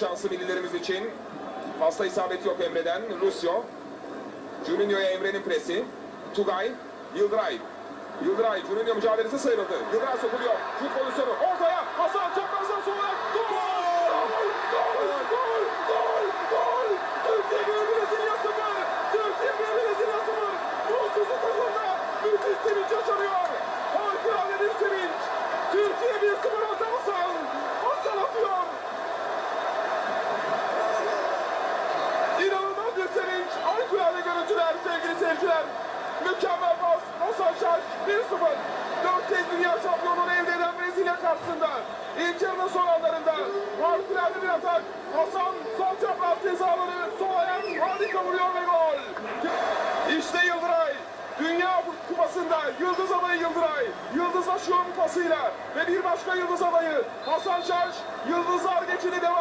Şansı millilerimiz için. Fazla isabet yok Emre'den. Lucio. Juninho'ya Emre'nin presi. Tugay. Yıldıray. Yıldıray. Juninho mücadelesi sıyrıldı. Yıldıray sokuluyor. Şut pozisyonu. Ortaya. Hasan çaprazdan sonra. Gol! Gol! Gol! Gol! Gol! Türkiye bir Brezilya sıfır. Türkiye bir Brezilya sıfır. Mutsuzluk takımda. Müthiş sevinç yaşanıyor. Harikulade bir sevinç. Türkiye bir sıfır önde Hasan. Hasan atıyor. İnanılmaz bir sevinç. Harikulade görüntüler sevgili seyirciler. Mükemmel pas. Hasan Şaş 1-0. Dört kez dünya şampiyonluğunu elde eden Brezilya karşısında. İlk yarının son anlarında harikulade bir atak. Hasan sol çapraz cezaları sol ayak harika vuruyor ve gol. İşte Yıldıray. Dünya Kupası'nda Yıldız adayı Yıldıray. Yıldızlaşıyor bu pasıyla. Ve bir başka Yıldız adayı Hasan Şaş. Yıldızlar geçidi devam.